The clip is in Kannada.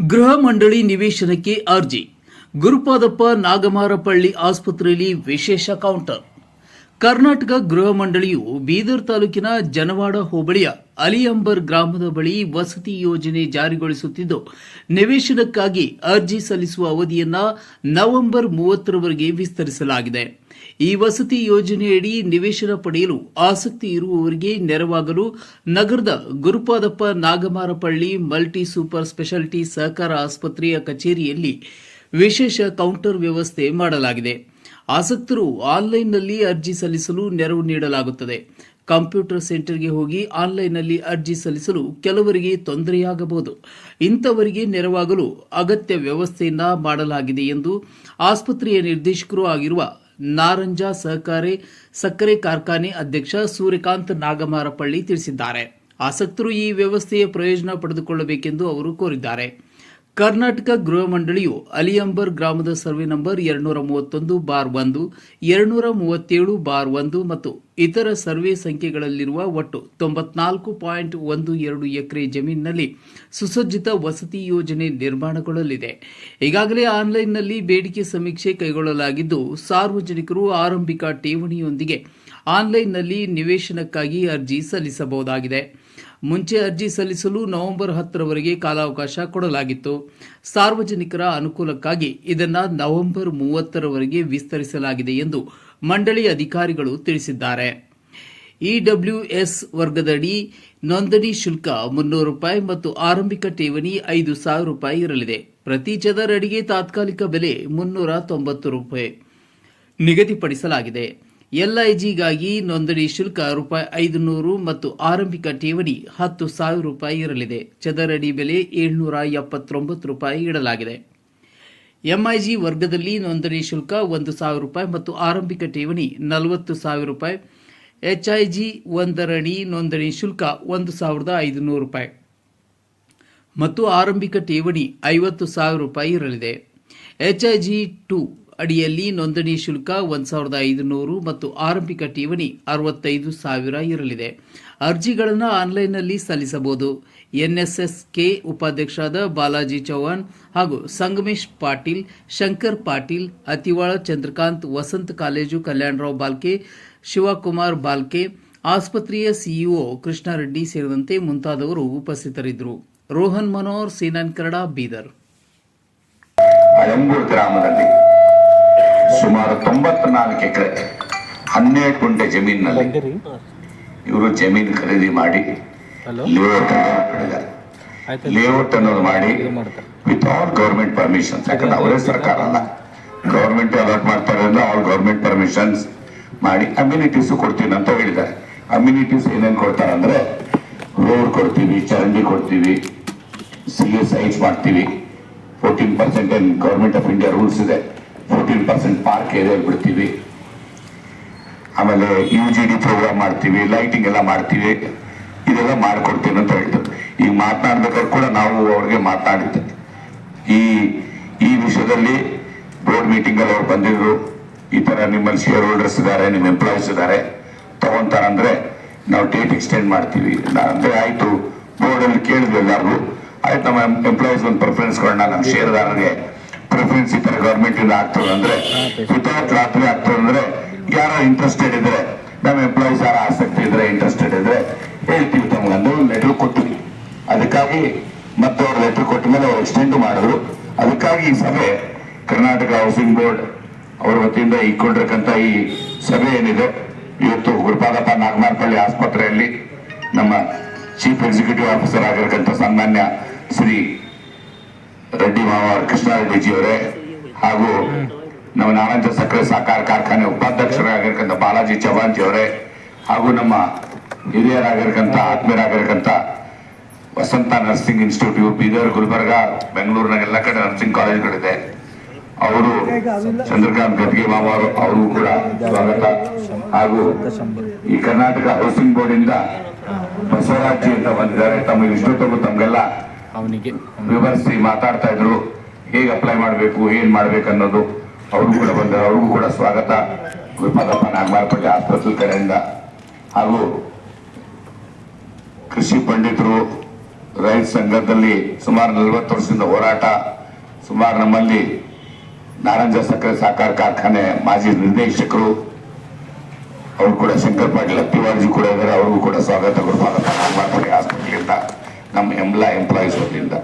ಗೃಹ ಮಂಡಳಿ ನಿವೇಶನಕ್ಕೆ ಅರ್ಜಿ. ಗುರುಪಾದಪ್ಪ ನಾಗಮಾರಪಳ್ಳಿ ಆಸ್ಪತ್ರೆಯಲ್ಲಿ ವಿಶೇಷ ಕೌಂಟರ್. ಕರ್ನಾಟಕ ಗೃಹ ಮಂಡಳಿಯು ಬೀದರ್ ತಾಲೂಕಿನ ಜನವಾಡ ಹೋಬಳಿಯ ಅಲಿಯಂಬರ್ ಗ್ರಾಮದ ಬಳಿ ವಸತಿ ಯೋಜನೆ ಜಾರಿಗೊಳಿಸುತ್ತಿದ್ದು, ನಿವೇಶನಕ್ಕಾಗಿ ಅರ್ಜಿ ಸಲ್ಲಿಸುವ ಅವಧಿಯನ್ನು ನವೆಂಬರ್ ಮೂವತ್ತರವರೆಗೆ ವಿಸ್ತರಿಸಲಾಗಿದೆ. ಈ ವಸತಿ ಯೋಜನೆಯಡಿ ನಿವೇಶನ ಪಡೆಯಲು ಆಸಕ್ತಿ ಇರುವವರಿಗೆ ನೆರವಾಗಲು ನಗರದ Gurupadappa Nagamarapalli multi super speciality ಸಹಕಾರ ಆಸ್ಪತ್ರೆಯ ಕಚೇರಿಯಲ್ಲಿ ವಿಶೇಷ ಕೌಂಟರ್ ವ್ಯವಸ್ಥೆ ಮಾಡಲಾಗಿದೆ. ಆಸಕ್ತರು ಆನ್ಲೈನ್ನಲ್ಲಿ ಅರ್ಜಿ ಸಲ್ಲಿಸಲು ನೆರವು ನೀಡಲಾಗುತ್ತದೆ. ಕಂಪ್ಯೂಟರ್ ಸೆಂಟರ್ಗೆ ಹೋಗಿ ಆನ್ಲೈನ್ನಲ್ಲಿ ಅರ್ಜಿ ಸಲ್ಲಿಸಲು ಕೆಲವರಿಗೆ ತೊಂದರೆಯಾಗಬಹುದು. ಇಂಥವರಿಗೆ ನೆರವಾಗಲು ಅಗತ್ಯ ವ್ಯವಸ್ಥೆಯನ್ನ ಮಾಡಲಾಗಿದೆ ಎಂದು ಆಸ್ಪತ್ರೆಯ ನಿರ್ದೇಶಕರು ಆಗಿರುವ ನಾರಂಜ ಸಹಕಾರಿ ಸಕ್ಕರೆ ಕಾರ್ಖಾನೆ ಅಧ್ಯಕ್ಷ ಸೂರ್ಯಕಾಂತ್ ನಾಗಮಾರಪಳ್ಳಿ ತಿಳಿಸಿದ್ದಾರೆ. ಆಸಕ್ತರು ಈ ವ್ಯವಸ್ಥೆಯ ಪ್ರಯೋಜನ ಪಡೆದುಕೊಳ್ಳಬೇಕೆಂದು ಅವರು ಕೋರಿದ್ದಾರೆ. ಕರ್ನಾಟಕ ಗೃಹ ಮಂಡಳಿಯು ಅಲಿಯಂಬರ್ ಗ್ರಾಮದ ಸರ್ವೆ ನಂಬರ್ ಎರಡ್ನೂರ ಮೂವತ್ತೊಂದು ಬಾರ್ ಒಂದು, ಎರಡ್ನೂರ ಮೂವತ್ತೇಳು ಬಾರ್ ಒಂದು ಮತ್ತು ಇತರ ಸರ್ವೆ ಸಂಖ್ಯೆಗಳಲ್ಲಿರುವ ಒಟ್ಟು ತೊಂಬತ್ನಾಲ್ಕು ಪಾಯಿಂಟ್ ಒಂದು ಎರಡು ಎಕರೆ ಜಮೀನಿನಲ್ಲಿ ಸುಸಜ್ಜಿತ ವಸತಿ ಯೋಜನೆ ನಿರ್ಮಾಣಗೊಳ್ಳಲಿದೆ. ಈಗಾಗಲೇ ಆನ್ಲೈನ್ನಲ್ಲಿ ಬೇಡಿಕೆ ಸಮೀಕ್ಷೆ ಕೈಗೊಳ್ಳಲಾಗಿದ್ದು, ಸಾರ್ವಜನಿಕರು ಆರಂಭಿಕ ಠೇವಣಿಯೊಂದಿಗೆ ಆನ್ಲೈನ್ನಲ್ಲಿ ನಿವೇಶನಕ್ಕಾಗಿ ಅರ್ಜಿ ಸಲ್ಲಿಸಬಹುದಾಗಿದೆ. ಮುಂಚೆ ಅರ್ಜಿ ಸಲ್ಲಿಸಲು ನವೆಂಬರ್ ಹತ್ತರವರೆಗೆ ಕಾಲಾವಕಾಶ ಕೊಡಲಾಗಿತ್ತು. ಸಾರ್ವಜನಿಕರ ಅನುಕೂಲಕ್ಕಾಗಿ ಇದನ್ನು ನವೆಂಬರ್ ಮೂವತ್ತರವರೆಗೆ ವಿಸ್ತರಿಸಲಾಗಿದೆ ಎಂದು ಮಂಡಳಿ ಅಧಿಕಾರಿಗಳು ತಿಳಿಸಿದ್ದಾರೆ. ಇಡಬ್ಲ್ಯೂಎಸ್ ವರ್ಗದಡಿ ನೋಂದಣಿ ಶುಲ್ಕ ಮುನ್ನೂರು ರೂಪಾಯಿ ಮತ್ತು ಆರಂಭಿಕ ಠೇವಣಿ ಐದು ಸಾವಿರ ರೂಪಾಯಿ ಇರಲಿದೆ. ಪ್ರತಿ ಚದರ ಅಡಿಗೆ ತಾತ್ಕಾಲಿಕ ಬೆಲೆ ಮುನ್ನೂರ ತೊಂಬತ್ತು ರೂಪಾಯಿ. ನಿಗದಿಪಡಿಸಲಾಗಿದೆ. ಎಲ್ಐಜಿಗಾಗಿ ನೋಂದಣಿ ಶುಲ್ಕ ರೂಪಾಯಿ ಐದು ನೂರು ಮತ್ತು ಆರಂಭಿಕ ಠೇವಣಿ ಹತ್ತು ಸಾವಿರ ರೂಪಾಯಿ ಇರಲಿದೆ. ಚದರಡಿ ಬೆಲೆ ಏಳ್ನೂರ ಎಪ್ಪತ್ತೊಂಬತ್ತು ರೂಪಾಯಿ ಇಡಲಾಗಿದೆ. ಎಂಐಜಿ ವರ್ಗದಲ್ಲಿ ನೋಂದಣಿ ಶುಲ್ಕ ಒಂದು ಸಾವಿರ ರೂಪಾಯಿ ಮತ್ತು ಆರಂಭಿಕ ಠೇವಣಿ ನಲವತ್ತು ಸಾವಿರ ರೂಪಾಯಿ. ಎಚ್ಐಜಿ ಒಂದರಡಿ ನೋಂದಣಿ ಶುಲ್ಕ ಒಂದು ಸಾವಿರದ ಐದುನೂರು ರೂಪಾಯಿ. ಮತ್ತು ಆರಂಭಿಕ ಠೇವಣಿ ಐವತ್ತು ಸಾವಿರ ರೂಪಾಯಿ ಇರಲಿದೆ. ಎಚ್ಐಜಿ ಟು ಅಡಿಯಲ್ಲಿ ನೋಂದಣಿ ಶುಲ್ಕ ಒಂದು ಸಾವಿರದ ಐದುನೂರು ಮತ್ತು ಆರಂಭಿಕ ಠೇವಣಿ ಅರವತ್ತೈದು ಸಾವಿರ ಇರಲಿದೆ. ಅರ್ಜಿಗಳನ್ನು ಆನ್ಲೈನ್ನಲ್ಲಿ ಸಲ್ಲಿಸಬಹುದು. ಎನ್ಎಸ್ಎಸ್ಕೆ ಉಪಾಧ್ಯಕ್ಷರಾದ ಬಾಲಾಜಿ ಚೌಹಾಣ್ ಹಾಗೂ ಸಂಗಮೇಶ್ ಪಾಟೀಲ್, ಶಂಕರ್ ಪಾಟೀಲ್, ಅತಿವಾಳ ಚಂದ್ರಕಾಂತ್, ವಸಂತ ಕಾಲೇಜು ಕಲ್ಯಾಣರಾವ್ ಬಾಲ್ಕೆ, ಶಿವಕುಮಾರ್ ಬಾಲ್ಕೆ, ಆಸ್ಪತ್ರೆಯ ಸಿಇಒ ಕೃಷ್ಣಾರೆಡ್ಡಿ ಸೇರಿದಂತೆ ಮುಂತಾದವರು ಉಪಸ್ಥಿತರಿದ್ದರು. ರೋಹನ್ ಮನೋಹರ್, ಸೀನಾನ್ ಕನ್ನಡ, ಬೀದರ್. ಗ್ರಾಮದಲ್ಲಿ ಸುಮಾರು ತೊಂಬತ್ನಾಲ್ಕು ಎಕರೆ ಹನ್ನೆರಡು ಗುಂಟೆ ಜಮೀನಿನಲ್ಲಿ ಇವರು ಜಮೀನು ಖರೀದಿ ಮಾಡಿ ಲೇಔಟ್ ಲೇಔಟ್ ಅನ್ನೋದು ಮಾಡಿ ವಿತ್ ಆಲ್ ಗೌರ್ಮೆಂಟ್ ಪರ್ಮಿಷನ್ಸ್ ಯಾಕಂದ್ರೆ ಅವರೇ ಸರ್ಕಾರ ಅಲ್ಲ. ಗೌರ್ಮೆಂಟ್ ಅಲಾಟ್ ಮಾಡ್ತಾರೆ ಅಂದ್ರೆ ಆಲ್ ಗೌರ್ಮೆಂಟ್ ಪರ್ಮಿಷನ್ಸ್ ಮಾಡಿ ಅಮ್ಯುನಿಟೀಸ್ ಕೊಡ್ತೀನಿ ಅಂತ ಹೇಳಿದ್ದಾರೆ. ಅಮ್ಯುನಿಟೀಸ್ ಏನೇನು ಕೊಡ್ತಾರೆ ಅಂದ್ರೆ ರೋಡ್ ಕೊಡ್ತೀವಿ ಚರಂಡಿ ಕೊಡ್ತೀವಿ ಸಿ ಎಸ್ ಐಚ್ ಮಾಡ್ತೀವಿ. ಫೋರ್ಟೀನ್ ಪರ್ಸೆಂಟ್ ಏನ್ ಗೌರ್ಮೆಂಟ್ ಆಫ್ ಇಂಡಿಯಾ ರೂಲ್ಸ್ ಇದೆ. ಫೋರ್ಟೀನ್ ಪರ್ಸೆಂಟ್ ಪಾರ್ಕ್ ಏರಿಯಾ ಬಿಡ್ತೀವಿ. ಆಮೇಲೆ ಯು ಜಿ ಡಿ ಪ್ರೋಗ್ರಾಮ್ ಮಾಡ್ತೀವಿ ಲೈಟಿಂಗ್ ಎಲ್ಲ ಮಾಡ್ತೀವಿ. ಇದೆಲ್ಲ ಮಾಡ್ಕೊಡ್ತೀನಿ ಅಂತ ಹೇಳ್ತಾರೆ. ಈಗ ಮಾತನಾಡ್ಬೇಕಾದ್ರೆ ಕೂಡ ನಾವು ಅವ್ರಿಗೆ ಮಾತನಾಡಿದ್ದೆ. ಈ ಈ ವಿಷಯದಲ್ಲಿ ಬೋರ್ಡ್ ಮೀಟಿಂಗಲ್ಲಿ ಅವ್ರು ಬಂದಿದ್ರು. ಈ ಥರ ನಿಮ್ಮಲ್ಲಿ ಶೇರ್ ಹೋಲ್ಡರ್ಸ್ ಇದ್ದಾರೆ ನಿಮ್ಮ ಎಂಪ್ಲಾಯೀಸ್ ಇದ್ದಾರೆ ತಗೊಂತಾರಂದ್ರೆ ನಾವು ಡೇಟ್ ಎಕ್ಸ್ಟೆಂಡ್ ಮಾಡ್ತೀವಿ. ಅಂದರೆ ಆಯಿತು ಬೋರ್ಡಲ್ಲಿ ಕೇಳಿದ್ವಿ ಎಲ್ಲರಿಗೂ. ಆಯ್ತು, ನಮ್ಮ ಎಂಪ್ಲಾಯೀಸ್ ಒಂದು ಪ್ರಿಫರೆನ್ಸ್ ಕೊಡೋಣ. ನಮ್ಮ ಶೇರ್ದಾರರಿಗೆ ಪ್ರಿಫರೆನ್ಸ್ ಈ ತರ ಗವರ್ಮೆಂಟ್ ಇಂದ ಆಗ್ತದೆ ಅಂದ್ರೆ ವಿತೌಟ್ ರಾತ್ರಿ ಆಗ್ತದೆ ಅಂದ್ರೆ ಯಾರ ಇಂಟ್ರೆಸ್ಟೆಡ್ ಇದ್ರೆ, ನಮ್ಮ ಎಂಪ್ಲಾಯೀಸ್ ಯಾರ ಆಸಕ್ತಿ ಇದ್ರೆ ಇಂಟ್ರೆಸ್ಟೆಡ್ ಇದ್ರೆ ಹೇಳ್ತೀವಿ ತಮ್ಗಂದ್ರೆ ಒಂದು ಲೆಟರ್ ಕೊಟ್ಟಿವಿ ಅದಕ್ಕಾಗಿ ಮತ್ತೆ ಅವ್ರು ಲೆಟರ್ ಕೊಟ್ಟ ಮೇಲೆ ಅವ್ರು ಎಕ್ಸ್ಟೆಂಡ್ ಮಾಡಿದ್ರು. ಅದಕ್ಕಾಗಿ ಈ ಸಭೆ, ಕರ್ನಾಟಕ ಹೌಸಿಂಗ್ ಬೋರ್ಡ್ ಅವ್ರ ವತಿಯಿಂದ ಇಟ್ಕೊಂಡಿರ್ತಕ್ಕಂಥ ಈ ಸಭೆ ಏನಿದೆ, ಇವತ್ತು ಗುರುಪಾದಪ್ಪ ನಾಗಮಾರ್ಪಳ್ಳಿ ಆಸ್ಪತ್ರೆಯಲ್ಲಿ ನಮ್ಮ ಚೀಫ್ ಎಕ್ಸಿಕ್ಯೂಟಿವ್ ಆಫೀಸರ್ ಆಗಿರ್ತಕ್ಕಂಥ ಸನ್ಮಾನ್ಯ ಶ್ರೀ ರೆಡ್ಡಿ ಮಾವ ಕೃಷ್ಣಾರೆಡ್ಡಿಜಿ ಅವರೇ ಹಾಗೂ ನಮ್ಮ ನಾರಾಯಣ ಸಕ್ಕರೆ ಸಹಕಾರ ಕಾರ್ಖಾನೆ ಉಪಾಧ್ಯಕ್ಷರಾಗಿರ್ತಕ್ಕಂಥ ಬಾಲಾಜಿ ಚವಾನ್ಜಿ ಅವರೇ ಹಾಗೂ ನಮ್ಮ ಹಿರಿಯರಾಗಿರ್ತಕ್ಕಂಥ ಆತ್ಮೀಯರಾಗಿರ್ತಕ್ಕಂಥ ವಸಂತ ನರ್ಸಿಂಗ್ ಇನ್ಸ್ಟಿಟ್ಯೂಟ್, ಬೀದರ್, ಗುಲ್ಬರ್ಗ ಬೆಂಗಳೂರಿನಾಗ ಎಲ್ಲ ಕಡೆ ನರ್ಸಿಂಗ್ ಕಾಲೇಜ್ಗಳಿದೆ. ಅವರು ಚಂದ್ರಕಾಂತ್ ಗದ್ಗೆ ಮಾವ ಅವರು ಅವರು ಕೂಡ ಸ್ವಾಗತ. ಹಾಗೂ ಈ ಕರ್ನಾಟಕ ಹೌಸಿಂಗ್ ಬೋರ್ಡ್ ಇಂದ ಬಸವರಾಜ್ ಅಂತ ಬಂದಿದ್ದಾರೆ. ತಮ್ಮ ಇಷ್ಟೊತ್ತಿಗೂ ತಮ್ಗೆಲ್ಲ ಅವನಿಗೆ. ವಿವರಿಸಿ ಮಾತಾಡ್ತಾ ಇದ್ರು, ಹೇಗೆ ಅಪ್ಲೈ ಮಾಡಬೇಕು, ಏನ್ ಮಾಡ್ಬೇಕು ಅನ್ನೋದು. ಅವ್ರಿಗೂ ಕೂಡ ಬಂದರು ಅವ್ರಿಗೂ ಕೂಡ ಸ್ವಾಗತ. ಗುರುಪಾದಪ್ಪ ನಾಗಮಾರಪಟ್ಟಿ ಆಸ್ಪತ್ರೆ ಕಡೆಯಿಂದ. ಹಾಗೂ ಕೃಷಿ ಪಂಡಿತರು, ರೈತ ಸಂಘದಲ್ಲಿ ಸುಮಾರು ನಲವತ್ತು ವರ್ಷದಿಂದ ಹೋರಾಟ. ಸುಮಾರು ನಮ್ಮಲ್ಲಿ ನಾರಂಜ ಸಕ್ಕರೆ ಸಹಕಾರ ಕಾರ್ಖಾನೆ ಮಾಜಿ ನಿರ್ದೇಶಕರು. ಅವರು ಕೂಡ ಶಂಕರ್ ಪಾಟೀಲ್ ಅತ್ತಿವಾರ್ಜಿ ಕೂಡ ಇದ್ದಾರೆ ಅವ್ರಿಗೂ ಕೂಡ ಸ್ವಾಗತ ಗುರುಪಾದ ಆಸ್ಪತ್ರೆಯಿಂದ. ನಮ್ಮ ಎಲ್ಲ ಎಂಪ್ಲಾಯೀಸ್ ವತಿಯಿಂದ